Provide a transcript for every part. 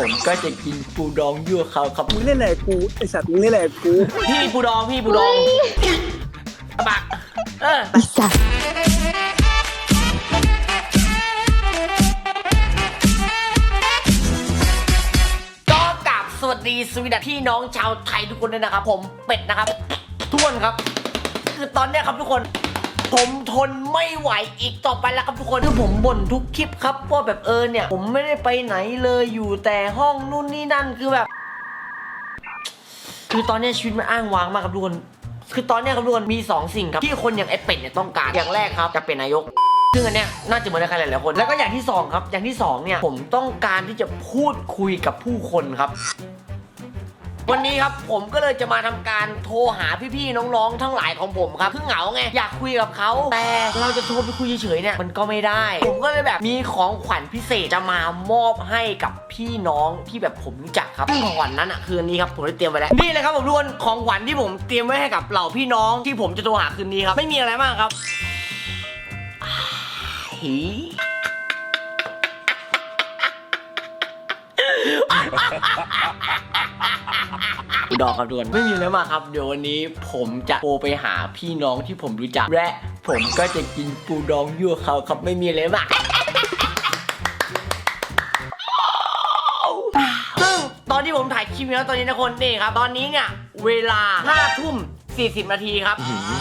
ผมก็จะกินปูดองยั่วเขาครับมึงเล่นอะไรกับกูไอสัตว์มึงเล่นอะไรกับกูพี่ปูดองพี่ปูดองบักเอออีสัตว์ก็กราบสวัสดีสวีดัสพี่น้องชาวไทยทุกคนด้วยนะครับ ผมเป็ดนะครับ ทุกคนครับ คือตอนเนี้ยครับทุกคน ผมทนไม่ไหวอีกต่อไปแล้วครับทุกคนคือผมบ่นทุกคลิปครับว่าแบบเออเนี่ย ผมไม่ได้ไปไหนเลยอยู่แต่ห้องนู่นนี่นั่นคือแบบ คือตอนเนี้ยชีวิตมันอ้างว้างมากครับทุกคนคือตอนเนี้ยครับทุกคนมี 2 สิ่งครับที่คนอย่างไอ้เป็ดเนี่ยต้องการอย่างแรกครับจะเป็นนายกซึ่งอันเนี้ยน่าจะเหมือนใครหลายๆคน แล้วก็อย่างที่สองครับ อย่างที่สองเนี่ย ผมต้องการที่จะพูดคุยกับผู้คนครับ วันนี้ครับผมก็เลยจะมาทำการโทรหาพี่ๆน้องๆ ทั้งหลายของผมครับคือเหงาไงอยากคุยกับเขาแต่เราจะโทรไปคุยเฉยๆเนี่ยมันก็ไม่ได้ ผมก็เลยแบบมีของขวัญพิเศษจะมามอบให้กับพี่น้องที่แบบผมรู้จักครับซึ่งของขวัญนั้นอะคืนนี้ครับผมได้เตรียมไว้แล้วนี่เลยครับผมทุกคนของขวัญที่ผมเตรียมไว้ให้กับเหล่าพี่น้องที่ผมจะโทรหาคืนนี้ครับไม่มีอะไรมากครับอ่าหีอุดรครับทุกคนไม่มีอะไรมากครับ เดี๋ยววันนี้ผมจะโทรไปหาพี่น้องที่ผมรู้จัก และผมก็จะกินปูดองยั่วเขาครับไม่มีอะไรมากซึ่งตอนที่ผมถ่ายคลิปนี้แล้วตอนนี้นะคนนี่ครับ ตอนนี้เนี่ย เวลา5ทุ่ม40 นาทีครับ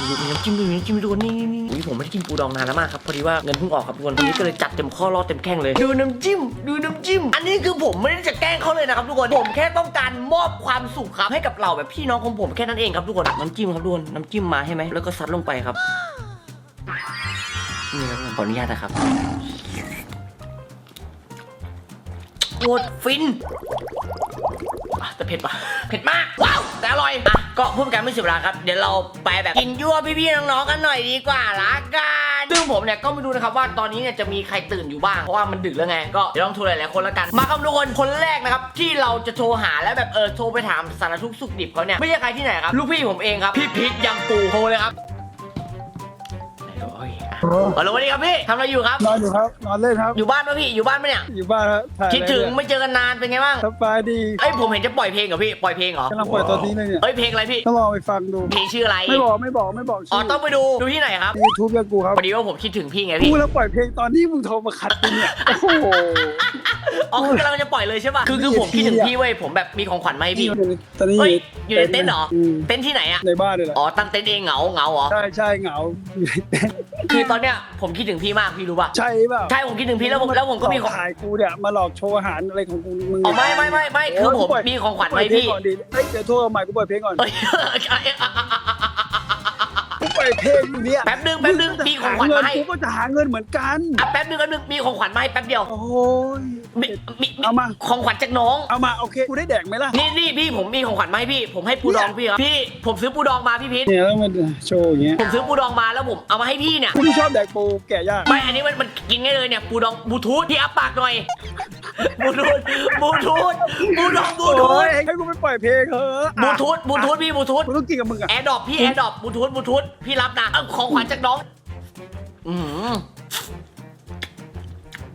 ดูน้ำจิ้มดูน้ำจิ้มดูนี่นี่ นี่อุ๊ยผมไม่ได้กินปูดองนานแล้วมากครับพอดีว่าเงินเพิ่งออกครับทุกคนวันนี้ก็เลยจัดเต็มข้อรอเต็มแข้งเลยดูน้ำจิ้ม ดูน้ำจิ้ม อันนี้คือผมไม่ได้จะแกล้งเขาเลยนะครับทุกคนผมแค่ต้องการมอบความสุขครับให้กับเหล่าแบบพี่น้องของผมแค่นั้นเองครับทุกคนน้ำจิ้มครับทุกคนน้ำจิ้มมาให้ไหมแล้วก็ซัดลงไปครับนี่ครับขออนุญาตนะครับโคตรฟินอะ แต่เผ็ดปะเผ็ดมาก ว้าว แต่อร่อย อะ ก็พูดกันไม่เสียเวลาครับ เดี๋ยวเราไปแบบกินยั่วพี่ๆน้องๆกันหน่อยดีกว่าละกันซึ่งผมเนี่ยก็ไม่รู้นะครับว่าตอนนี้เนี่ยจะมีใครตื่นอยู่บ้าง เพราะว่ามันดึกแล้วไง ก็เดี๋ยวลองโทรหลายๆคนละกัน มาครับทุกคน คนแรกนะครับที่เราจะโทรหาแล้วแบบเออโทรไปถามสารทุกข์สุขดิบเขาเนี่ยไม่ใช่ใครที่ไหนครับ ลูกพี่ผมเองครับ พี่พิษยังปูโทรเลยครับ โอ้ยอะฮัลโหลสวัสดีครับพี่ทำอะไรอยู่ครับ นอนอยู่ครับ นอนเล่นครับ อยู่บ้านปะพี่ อยู่บ้านปะเนี่ย อยู่บ้านครับถ่ายคิดถึงอะไรไม่เจอกันนานเป็นไงบ้างเนี่ยสบายดีเอ้ยผมเห็นจะปล่อยเพลงเหรอพี่ ปล่อยเพลงเหรอกำลังปล่อยตอนนี้เลยเนี่ย เอ้ยเพลงอะไรพี่ ต้องลองไปฟังดู เพลงชื่ออะไร ไม่บอกไม่บอกไม่บอกอ๋อชื่อต้องไปดู ดูที่ไหนครับยูทูบยังกูครับพอดีว่าผมคิดถึงพี่ไงกูพี่แล้วปล่อยเพลงตอนที่มึงโทรมาขัดกูเนี่ย โอ้โห อ๋อคือกำลังจะปล่อยเลยใช่ป่ะ คือคือผมคิดถึงพี่เว้ยผมแบบมีของขวัญมาให้พี่ ตอนนี้เฮ้ยอยู่ในเต็นท์เหรอ มเต็นท์ที่ไหนอะในบ้านเลยแหละ อ๋อตั้งเต็นท์เองเหงาเหงาเหรอ ใช่ใช่เหงาอยู่ในเต็นท์ คือตอนเนี้ยผมคิดถึงพี่มากพี่รู้ป่ะใช่เปล่าใช่ผมคิดถึงพี่แล้วผมแล้วผมก็มีของถ่ายกูเนี่ยมาหลอกโชว์อาหารอะไรของกูมึงอ๋อไม่ไม่ไม่ไม่คือผมโยปล่ยมีของขวัญปล่มาอยให้เพลงพี่ก่อนดิเฮ้ยเดี๋ยวโทรมาใหม่กูปล่อยเพลงก่อน เอ้ยกูปล่อยเพลงอยู่เนี่ยแป๊บนึงแป๊บนึงมีของขวัญมาให้กูก็จะหาเงินเหมือนกันอะแป๊บนึงแป๊บนึงมีของขวัญมาให้แป๊บเดียวโอ้ย มีมีเอามา ของขวัญจากน้อง เอามาโอเคกูได้แดกไหมล่ะนี่นี่พี่ผมมีของขวัญมาให้พี่ ผมให้ปูดองพี่ครับพี่ผมซื้อปูดองมาพี่พีทเนี่ยแล้วมันโชว์อย่างเงี้ยผมซื้อปูดองมาแล้วผมเอามาให้พี่เนี่ยกูไม่ชอบแดกปูแก่ยากไม่อันนี้มันมันกินง่ายเลยเนี่ยปูดองบลูทูธพี่อัปปากหน่อย บลูทูธบลูทูธปูดองบลูทูโอ้ธยให้กูไปปล่อยเพลงเถอะบลูทูธบลูทูธพี่บลูทูธกูต้องกินกับมึงอะแอร์ดรอปพี่แอร์ดรอปบลูทูธบลูทูธพี่รับนะเอาของขวัญจากน้อง อืม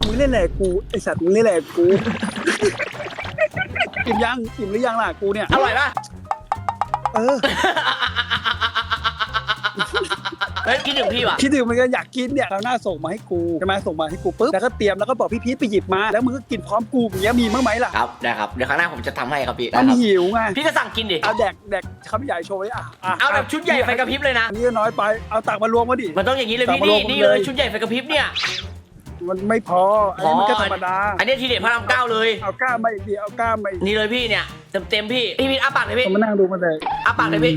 มึงเล่นอะไรกับกูไอสัตว์มึงเล่นอะไรกับกูอิ่มยังอิ่มหรือยังล่ะกูเนี่ยอร่อยปะ เออ เฮ้ยคิดถึงพี่ว่ะ คิดถึงมันก็อยากกินเนี่ยเราวหน้าส่งมาให้กูใช่ไหมส่งมาให้กูปุ๊บแล้วก็เตรียมแล้วก็บอกพี่พีทไปหยิบมาแล้วมึงก็กินพร้อมกูอย่างเงี้ยมีมั้งไหมล่ะครับได้ครับ เดี๋ยวครั้งหน้าผมจะทำให้ครับพี่มันได้ครับหิวไงพี่ก็สั่งกินดิ เอาแดกแดกคำใหญ่โชว์ไว้อะะเอาแบบชุดใหญ่ไฟกระพริบเลยนะ อันนี้ก็น้อยไปเอาตักมารวมมาดิ มันต้องอย่างนี้เลยพี่สั่งมานี่ลงนี่เลยเลยชุดใหญ่ไฟกระพริบเนี่ยมันไม่พออันนี้มันก็ธรรมดาอันนี้ทีเด็ดพระรามเก้าเลย เอากล้ามมาอีกดิเอากล้ามมาอีกนี่เลยพี่เนี่ยเต็มเต็มๆพี่พี่พี่อ้าปากเลยพี่ผมมานั่งดูมันเลย อ้าปากเลยพี่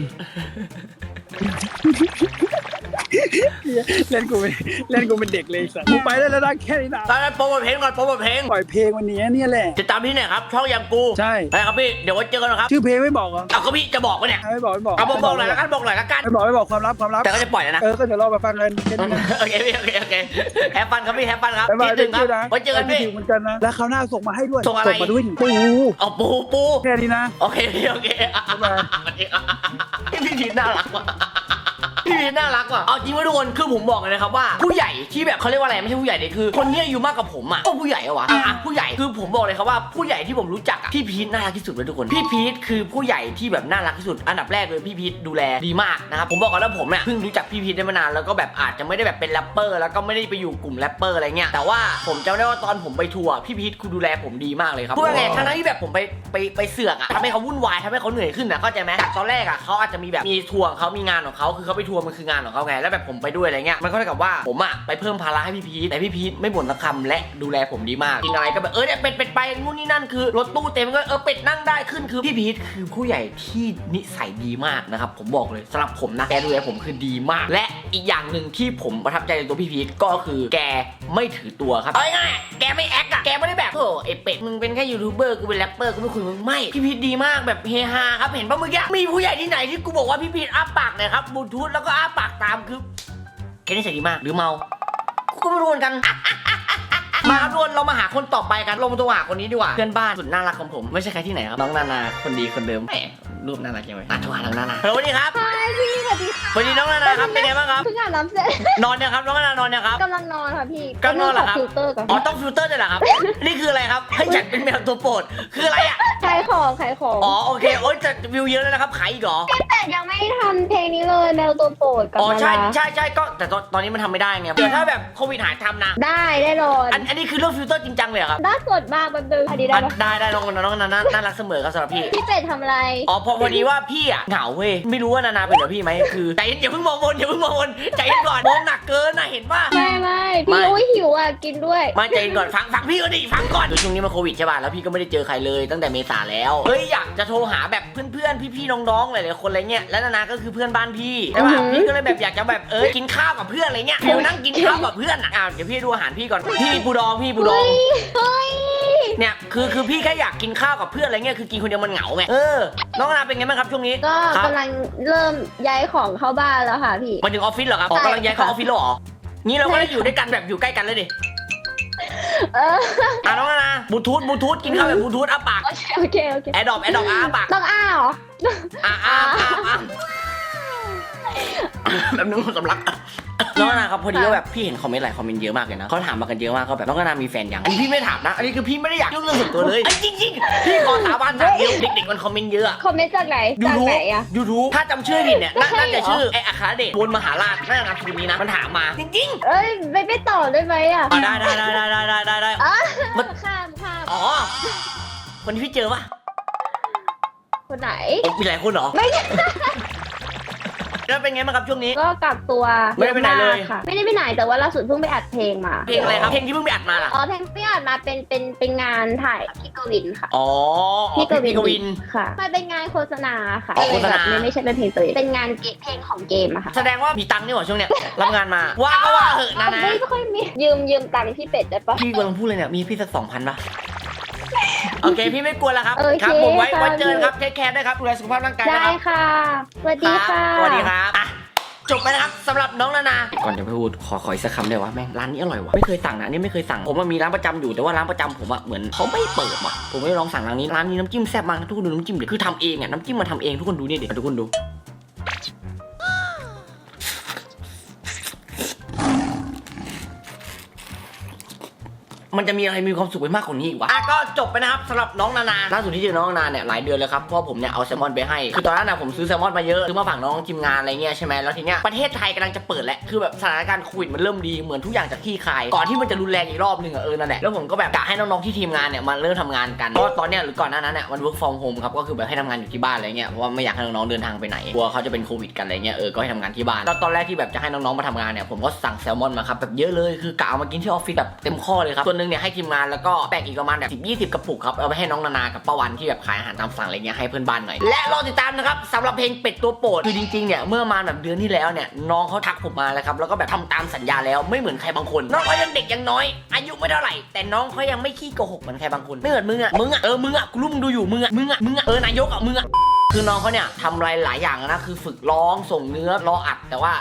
เล่นกูเป็นเล่นกูเป็นเด็กเลยสัตว์กูไปได้แล้วนะแค่นี้นะตอนนั้นโปรโมทเพลงก่อนโปรโมทเพลงปล่อยเพลงวันนี้เนี่ยแหละจะตามที่ไหนครับ ช่องยำกูใช่ ไปครับพี่ เดี๋ยวไว้เจอกันนะครับชื่อเพลงไม่บอกเหรอเอาก็พี่จะบอกวะเนี่ยไม่บอกไม่บอกเอาบอกบอกหน่อยละกันบอกหน่อยละกันไม่บอกไม่บอกความลับความลับแต่ก็จะปล่อยแล้วนะเออก็เดี๋ยวรอไปฟังกันแค่นี้นะโอเคพี่โอเคโอเคแฮปฟันครับพี่แฮปฟันครับบ๊ายบายคิดถึงครับนะไว้เจอกันพี่คิดถึงเหมือนกันนะแล้วคราวหน้าส่งมาให้ด้วยส่งอะไรมาด้วยปูเอาปูปูแค่นี้นะโอเคพี่โอเคบ๊ายบายสวัสดีครับพี่พีชน่ารักว่ะ พี่พีทน่ารักว่ะเอาจริงว่าทุกคนคือผมบอกเลยนะครับว่าผู้ใหญ่ที่แบบเขาเรียกว่าอะไรไม่ใช่ผู้ใหญ่เลยคือ คนที่อายุมากกว่าผมอะก็ผู้ใหญ่อะวะอะอะผู้ใหญ่คือผมบอกเลยครับว่าผู้ใหญ่ที่ผมรู้จักอะพี่พีทน่ารักที่สุดเลยทุกคนพี่พีทคือผู้ใหญ่ที่แบบน่ารักที่สุด อันดับแรกเลยพี่พีทดูแลดีมากนะครับผมบอกก่อนว่าผมเนี่ยเพิ่งรู้จักพี่พีทได้ไม่นานแล้วก็แบบอาจจะไม่ได้แบบเป็นแรปเปอร์แล้วก็ไม่ได้ไปอยู่กลุ่มแรปเปอร์อะไรเงี้ยแต่ว่าผมจำได้ว่าตอนผมไปทัวร์พี่พีทคือดูแลผมดีมากเลยครับพูดง่ายๆทั้งๆที่แบบผมไปไปไปเสือกอะทำให้เขาวุ่นวายทำให้เขาเหนื่อยขึ้นนะเข้าใจไหมจากตอนแรกอะเขาอาจจะมีแบบมีทัวร์ของเขามีงานของเขาคือเขาไปทัวร์มันคืองานของเขาไงแล้วแบบผมไปด้วยอะไรเงี้ยมันก็เท่ากับว่าผมอะไปเพิ่มภาระให้พี่พีทแต่พี่พีทไม่บ่นสักคำและดูแลผมดีมากกินอะไรก็แบบเออเนี่ยเป็ดเป็ดไปนู่นนี่นั่นคือรถตู้เต็มก็เออเป็ดนั่งได้ขึ้นคือพี่พีทคือผู้ใหญ่ที่นิสัยดีมากนะครับผมบอกเลยสำหรับผมนะแกดูแลผมคือดีมาก และอีกอย่างหนึ่งที่ผมประทับใจในตัวพี่พีทก็คือ แกไม่ถือตัวครับเอาง่ายๆแกไม่แอคอะแกไม่ได้แบบโอ้ไอเป็ดมึงเป็นแค่ยูทูบเบอร์กูเป็นแรปเปอร์กูไม่คุยมึงไม่พี่พีทดีมากแบบเฮฮาครับเห็นปะเมื่อกี้มีผู้ใหญ่ที่ไหนที่กูบอกว่าพี่พีทอ้าปากเลยครับบลูทูธแล้วก็อ้าปากตามคือแกนิสัยดีมากหรือเมากูก็ไม่รู้เหมือนกันมาครับทุกคนเรามาหาคนต่อไปกันเรามาตัวหาคนนี้ดีกว่าเพื่อนบ้านสุดน่ารักของผมไม่ใช่ใครที่ไหนครับน้องนานาคนดีคนเดิมแหมรูปน่ารักจังเลยอะโทรหาน้องนานาสวัสดีครับใช่พี่สวัสดีค่ะสวัสดีน้องนานาครับเป็นไงบ้างครับเพิ่งอาบน้ำเสร็จนอนเนี่ยงครับน้องนานานอนเนี่ยงครับกำลังนอนค่ะพี่กำลังนอนเหรอครับฟิลเตอร์ก่อนอ๋อต้องฟิลเตอร์ด้วยเหรอครับ นี่คืออะไรครับให้ฉันเป็นแมวตัวโปรดคืออะไรอะขายของขายของอ๋อโอเคโอ๊ยจะวิวเยอะแล้วนะครับขายอีกเหรอแต่ยังไม่ทำเพลงนี้เลยแมวตัวโปรดกับอ๋อนาใช่ราใช่ใช่ก็แต่ตอนตอนนี้มันทำไม่ได้ไงเดี๋ยวถ้าแบบโควิดหายทำนะได้ได้นอนอันอันนี้คือเรื่องฟิลเตอร์จริงจังเลยเหรอครับน่าสดมากแป๊บนึงพอดีได้อะปะได้ได้น้องน้องนานาน่ารักเสมอครับสำหรับพี่ พี่เป็ดทำอะไร อ๋อพอพอดีว่าพี่อะเหงาเว้ยไม่รู้ว่านานาเป็นเหรอพี่ไหมคือใจเย็นอย่าเพิ่งมองบนอย่าเพิ่งมองบนใจเย็นก่อนมองหนักเกินนะเห็นป่ะไม่ไม่ไม่พี่ อุ้ยหิวอะกินด้วย มาใจเย็นก่อนฟังฟังพี่ก่อนดิฟังก่อนคือช่วงนี้มันโควิดใช่ป่ะแล้วพี่ก็ไม่ได้เจอใครเลยตั้งแต่เมษาแล้วเฮ้ยอยากจะโทรหาแบบเพื่อนๆพี่ๆน้องๆหลายๆคนอะไรเงี้ยแล้วนานาก็คือเพื่อนบ้านพี่ใช่ป่ะอือหือพี่ก็เลยแบบอยากจะแบบเออกินข้าวกับเพื่อนอะไรเงี้ยฟิลนั่งกินข้าวกับเพื่อนอะอะเดี๋ยวพี่ดูอาหารพี่ก่อนพี่ปูดองพี่ปูดองเฮ้ยเนี่ยคือคือพี่แค่อยากกินข้าวกับเพื่อนอะไรเงี้ยคือกินคนเดียวมันเหงาไงเออน้องนานาเป็นไงบ้างครับช่วงนี้ก็ครับกำลังเริ่มย้ายของเข้าบ้านแล้วค่ะพี่มาถึงออฟฟิศเหรอครับอ๋อกำลังย้ายเข้าออฟฟิศแล้วเหรอ งี้เราก็ได้อยู่ด้วยกันแบบอยู่ใกล้กันเลยดิเอออะน้องนานาบลูทูธบลูทูธกินข้าวแบบบลูทูธอ้าปากโอเคโอเคโอเคแอดดอปแอดดอปอ้าปากต้องอ้าเหรออ่าอ้าอ้าอ้าแบบนึงสำลัก น้องอนาครับพอดีว่าแบบพี่เห็นคอมเมนต์หลายคอมเมนต์เยอะมากเลยนะเขาถามมากันเยอะมากเขาแบบน้องอนามีแฟนยังอันนี้พี่ไม่ถามนะอันนี้คือพี่ไม่ได้อยากยุ่งเรื่องส่วนตัวเลยจริงจริงพี่ขอสาบ้านถามเดียวเด็กๆมันคอมเมนต์เยอะคอมเมนต์จากไหนจากไหนอะยูทูบถ้าจำชื่อผิดเนี่ยน่าจะชื่อไออาคาเดชบนมหาราชน่าจะนากุลนี้นะมันถามมาจริงๆเอ้ยไม่ไม่ต่อได้ไหมอะได้ได้ได้ได้ได้ได้ได้ข้ามข้ามอ๋อคนที่พี่เจอปะคนไหนมีหลายคนเหรอไม่ แล้วเป็นไงบ้างครับช่วงนี้ ก็กักตัวไม่ได้ไปไหนเลย อะมากค่ะ ไม่ได้ไปไหนแต่ว่าล่าสุดเพิ่งไปอัดเพลงมาเพลงอะไรครับเพลงที่เพิ่งไปอัดมาล่ะอ๋อเพลงที่อัดมาเป็นเป็นเป็นงานถ่ายกับพี่กวินค่ะอ๋ออ๋อพี่กวิพี่กวิน ค่ะมันเป็นงานโฆษณาค่ะอ๋อโฆษณาแบบไม่ไม่ใช่เป็นเพลงตัวเองเป็นงานเกมเพลงของเกมอะค่ะแสดงว่ามีตังค์นี่หว่าช่วงเนี้ยรับงานมา ว่าก็ว่าเหอะนะนะไม่ค่อยมียืมยืมตังค์พี่เป็ดได้ปะพี่กำลังพูดเลยเนี่ยมีพี่สักสองพันปะ โอเค พี่ไม่กลัวแล้วครับ โอเคครับผมไว้ค่ะไว้เจอกันครับเทคแคร์ด้วยครับดูแลสุขภาพร่างกายได้นะครับค่ะสวัสดีค่ะ รับสวัสดีครับอะจบไปนะครับสำหรับน้องนานา ก่อนจะพูดขอขออีกสักคำได้วะแม่งร้านนี้อร่อยวะไม่เคยสั่งนะอันนี่ไม่เคยสั่งผมมันมีร้านประจำอยู่แต่ว่าร้านประจำผมอะเหมือนเขาไม่เปิดว่ะผมไม่ได้ลองสั่งร้านนี้ร้านนี้น้ำจิ้มแซ่บมากนะทุกคนดูน้ำจิ้มดิคือทำเองอะน้ำจิ้มมาทำเองทุกคนดูนี่ดิทุกคนดู มันจะมีอะไรมีความสุขไปมากกว่านี้อีกวะอะก็จบไปนะครับสำหรับน้องนานาล่าสุดที่เจอน้องนานาเนี่ยหลายเดือนแล้วครับเพราะว่าผมเนี่ยเอาแซลมอนไปให้คือตอนนั้นนะผมซื้อแซลมอนมาเยอะซื้อมาฝากน้องทีมงานอะไรเงี้ยใช่ไหมแล้วทีเนี้ยประเทศไทยกำลังจะเปิดแล้วคือแบบสถานการณ์โควิดมันเริ่มดีเหมือนทุกอย่างจะคลี่คลายก่อนที่มันจะรุนแรงอีกรอบหนึงอะเออนั่นแหละแล้วผมก็แบบกะให้น้องๆที่ทีมงานเนี่ยมาเริ่มทำงานกันเพราะว่าตอนเนี้ยหรือก่อนหน้านั้นเนี่ยมัน work from home ครับก็คือแบบให้ทำงานอยู่ที่บ้านอะไรเงี้ยเพราะว่าไม่อยากให้น้องๆเดินทางไปไหนกลัวเขาจะเป็นโควิดกันอะไรเงี้ยเออก็ให้ทำงานที่บ้านแล้วตอนแรกที่แบบจะให้น้องๆมาทำงานเนี่ยผมก็สั่งแซลมอนมาครับแบบเยอะเลยคือกะเอามากินที่ออฟฟิศแบบเต็มข้อเลยครับส่วนหนึงเนี่ยให้ทีมงานแล้วก็แบ่งอีกประมาณแบบสิบยี่สิบกระปุกครับเอาไปให้น้องนานากับป้าวันที่แบบขายอาหารตามสั่งอะไรเงี้ยให้เพื่อนบ้านหน่อยและรอติดตามนะครับสำหรับเพลงเป็ดตัวโปรดคือจริงๆเนี่ยเมื่อมาแบบเดือนที่แล้วเนี่ยน้องเขาทักผมมาแล้วครับแล้วก็แบบทำตามสัญญาแล้วไม่เหมือนใครบางคน น้องเขายังเด็กยังน้อย อายุไม่เท่าไหร่แต่น้องเขายังไม่ขี้โกหกเหมือนใครบางคนไม่เหมือนมึงอะมึงอะเออมึงอะกูรู้มึงดูอยู่มึงอะมึงอะมึงอะเออนายกอะมึงอะคือน้องเขาเนี่ยทำอะไรหลายอย่างนะคือฝึกร้องส่งเนื้อรออัดแต่ว่า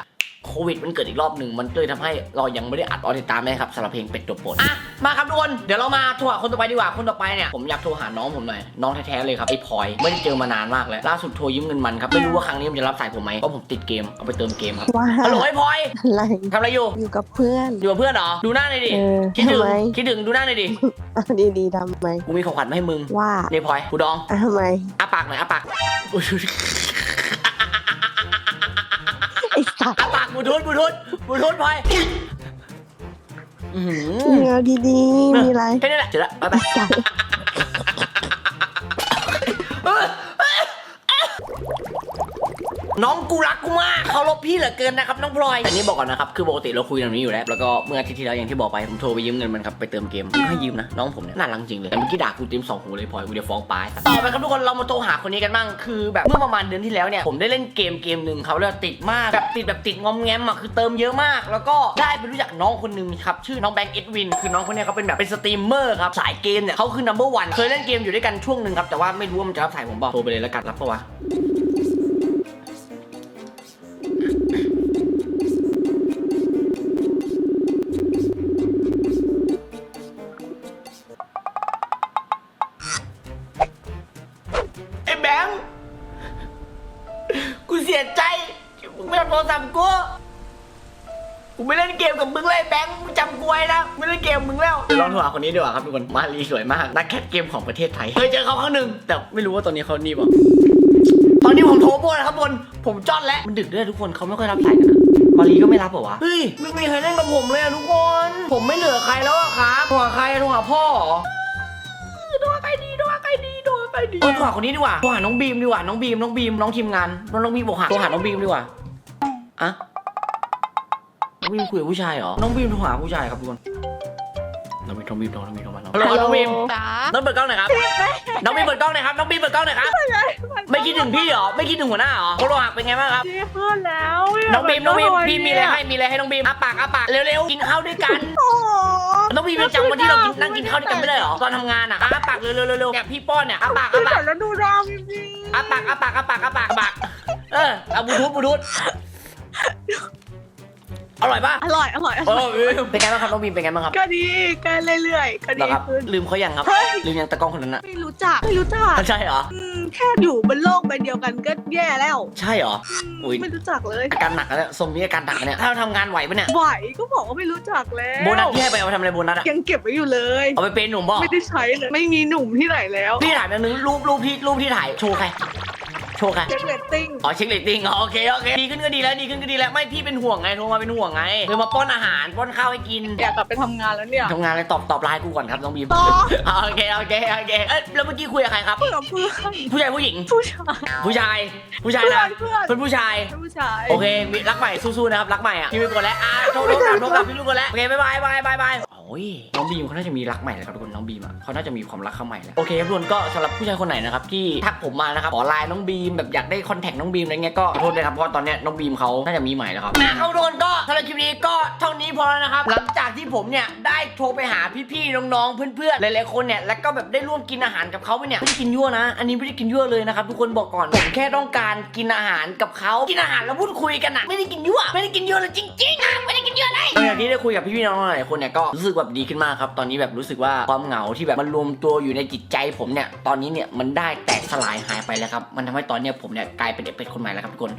โควิดมันเกิดอีกรอบหนึ่งมันเลยทำให้เรายังไม่ได้อัดออติดตามเลยครับสำหรับเพลงเป็ดตัวโปรดอะมาครับทุกคนเดี๋ยวเรามาโทรหาคนต่อไปดีกว่าคนต่อไปเนี่ยผมอยากโทรหาน้องผมหน่อยน้องแท้ๆเลยครับไอ้พลอยไม่ได้เจอมานานมากแล้วล่าสุดโทรยืมเงินมันครับไม่รู้ว่าครั้งนี้มันจะรับสายผมไหมเพราะผมติดเกมเอาไปเติมเกมครับว่าฮัลโหลไอ้พลอยอะไรทำอะไรอยู่อยู่กับเพื่อนอยู่กับเพื่อนเหรอดูหน้าหน่อยดิเออคิดถึงทำไมคิดถึงดูหน้าหน่อยดิเอาดีๆทำไมกูมีของขวัญมาให้มึงว่านี่พลอยกูดองอะทำไมอ้าปากหน่อยอ้าปากอุ๊ยไอ้สัตว์อ้าปาก บูทุนบูทุนบูทุนพลอยอื้อหือ เงาดีๆ มีอะไร แค่นี้แหละเจอละบ๊ายบายไอ้สัตว์ น้องกูรักกูมากเขารพพี่เหลือเกินนะครับน้องพลอย อันนี้บอกก่อนนะครับคือปกติเราคุยกันแบบนี้อยู่แล้ว แล้วก็เมื่ออาทิตย์ที่แล้วอย่างที่บอกไปผมโทรไปยืมเงินมันครับไปเติมเกมไม่ให้ยืมนะน้องผมเนี่ยน่ารักจริงเลยแต่เมื่อกี้ด่ากูเต็มสองหูเลยพลอยกูจะฟ้องป้าต่อไปครับทุกคนเรามาโทรหาคนนี้กันบ้างคือแบบเมื่อประมาณเดือนที่แล้วเนี่ยผมได้เล่นเกมเกมหนึ่งเขาเรียกว่าติดมากแบบติดแบบติดงอมแงมอะคือเติมเยอะมาก แล้วก็ได้ไปรู้จักน้องคนหนึ่งครับชื่อน้องแบงค์เอ็ดวินคือน้องคนเนี้ยเขาเป็นแบบเป็นสตรีมเมอร์ครับสายเกมเนี่ยเขาคือ number one เคยเล่นเกมอยู่ด้วยกันช่วงหนึ่งครับแต่ว่าไม่รู้ว่ามันจะรับสายผมเปล่าโทรไปเลยแล้วกันรับปะวะ รับโทรศัพท์กู กูไม่เล่นเกมกับมึงเลยแบงค์มึงจำกูไว้นะไม่เล่นเกมกับมึงแล้วลองโทรหาคนนี้ดีกว่าครับทุกคนมารีสวยมากนักแคทเกมของประเทศไทยเคยเจอเขาครั้งหนึ่งแต่ไม่รู้ว่าตอนนี้เขานี่เปล่าตอนนี้ผมโทรโบนะครับทุกคนผมจ้อนแล้วมันดึกด้วยทุกคนเขาไม่ค่อยรับสายกันนะมารีก็ไม่รับเหรอวะ เฮ้ยไม่มีใครเล่นกับผมเลยอะทุกคน ผมไม่เหลือใครแล้วอะครับโทรหาใครโทรหาพ่อเหรอโทรหาใครดีโทรหาใครดีโทรหาใครดีเออโทรหาคนนี้ดีกว่าโทรหาน้องบีมดีกว่า น้องบีม น้องบีม น้องทีมงาน น้องน้องบีมบอกหาโทรหาน้องบีมดีกว่า อะน้องบีมคุยกับผู้ชายเหรอ น้องบีมโทรหาผู้ชายครับทุกคน น้องบีมน้องบีมน้องบีมโทรมาน้องฮัลโหลน้องบีมจ๋าน้องเปิดกล้องหน่อยครับ น้องบีมเปิดกล้องหน่อยครับ น้องบีมเปิดกล้องหน่อยครับ ไม่คิดถึงพี่เหรอ ไม่คิดถึงหัวหน้าเหรอโทรหาเป็นไงบ้างครับพี่ขึ้นแล้วน้องบีมน้องบีมพี่มีอะไรให้ มีอะไรให้น้องบีมอาปากอาปาก เร็วๆ กินข้าวด้วยกัน โอ้โหน้องบีมยังจำวันที่เรากินนั่งกินข้าวด้วยกันไม่ได้เหรอ ตอนทำงานอะอาปากเร็วๆเร็วๆเนี่ยพี่ป้อนเนี่ยอาปากอาพี่ปากแล้วดูดาวจริงอาปากอาปากอาปากอาปากอาปาก เออเอาบลูทูธบลูทูธ อร่อยป่ะอร่อย อร่อยอเอร่อยอเป็นไงบ้างครับน้องบีมเป็นไงบ้างครับก็ดีก็เรื่อยๆก็เหรดีอครับขึ้น ลืมเขายังครับ เฮ้ย ลืมยังตะกล้องคนนั้นอะไม่รู้จักไม่รู้จักใช่เหรอ อืมแค่อยู่บนโลกใบเดียวกันก็แย่แล้วใช่เหรออืมอุ๊ยไม่รู้จักเลยอาการหนักแล้วเนี่ยสมนี้อาการหนักแล้วเนี่ย ถ้าเราทำงานไหวปะเนี่ย ไหวก็บอกว่าไม่รู้จักแล้วโบนัสที่ให้ไปเอาไปทำอะไรโบนัสอะยังเก็บไว้อยู่เลย เอาไปเป็นหนุ่มบ่ไม่ได้ใช้เลยไม่มีหนุ่มที่ไหนแล้ว พี่ถ่ายแบบนึงรูปรูปที่รูปที่ถ่ายโชว์ใคร โชว์ใครเช็คเรตติ้งอ๋อเช็คเรตติ้งอ๋อโอเคโอเคดีขึ้นก็ดีแล้วดีขึ้นก็ดีแล้วไม่พี่เป็นห่วงไงโทรมาเป็นห่วงไงเลยมาป้อนอาหารป้อนข้าวให้กินอยากกลับไปทำงานแล้วเนี่ย ทำงานอะไรตอบตอบไลน์กูก่อนครับน้องบีมตอบ อ๋อโอเคโอเคโอเคเอ้ยแล้วเมื่อกี้คุยกับใครครับ เพื่อนเพื่อนผู้ชายผู้หญิง ผู้ชาย ผู้ชาย ผู้ชายเพื่อนะนเพื่อนเป็นผู้ชาย ผู้ชายโอเคมีรักใหม่สู้ๆนะครับ รักใหม่อะพี่ไปกดแล้วอะโทรโทรกลับโทรกลับพี่ลูกกดแล้วโอเคบายบายบายบายบายโอ้ ยน้องบีมเขาน่าจะมีรักใหม่แล้วครับทุกคนน้องบีมอะเขาน่าจะมีความรักเข้าใหม่แล้วโอเคครับทุกคนก็สำหรับผู้ชายคนไหนนะครับที่ทักผมมานะครับขอไลน์น้องบีมแบบอยากได้คอนแทคน้องบีมอะไรเงี้ยก็ขอโทษด้วยครับเพราะว่าตอนเนี้ยน้องบีมเขาน่าจะมีใหม่แล้วครับนะเขาโดนก็สำหรับคลิปนี้ก็เท่านี้พอแล้วนะครับหลังจากที่ผมเนี่ยได้โทรไปหาพี่ๆน้องๆเพื่อนๆหลายๆคนเนี่ยแล้วก็แบบได้ร่วมกินอาหารกับเขาไปเนี่ยไม่ได้กินยั่วนะ อันนี้ไม่ได้กินยั่วเลยนะครับทุกคนบอกก่อนผมแค่ต้องการกินอาหารกับเขากินอาหารแล้วพูดคุยกันอะไม่ได้กินยั่วไม่ได้กินยั่วเลยจริงๆอะไม่ได้กินยั่วเลยหลังจากที่ได้คุยกับพี่ๆน้องๆหลายคนเนี่ยก็รู้สึกแบบดีขึ้นมากครับ ตอนนี้แบบรู้สึกว่าความเหงาที่แบบมันรวมตัวอยู่ในจิตใจผมเนี่ย ตอนนี้เนี่ยมันได้แตกสลายหายไปแล้วครับ มันทำให้ตอนเนี้ยผมเนี่ยกลายเป็นเด็กเป็ดคนใหม่แล้วครับทุกคน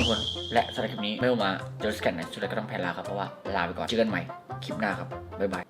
ทุกคนและสำหรับคลิปนี้ไม่ว่ามาเจอสแกนไหนสุดท้ายก็ต้องแพ้ลาครับ เพราะว่าลาไปก่อนเจอกันใหม่คลิปหน้าครับ บ๊ายบาย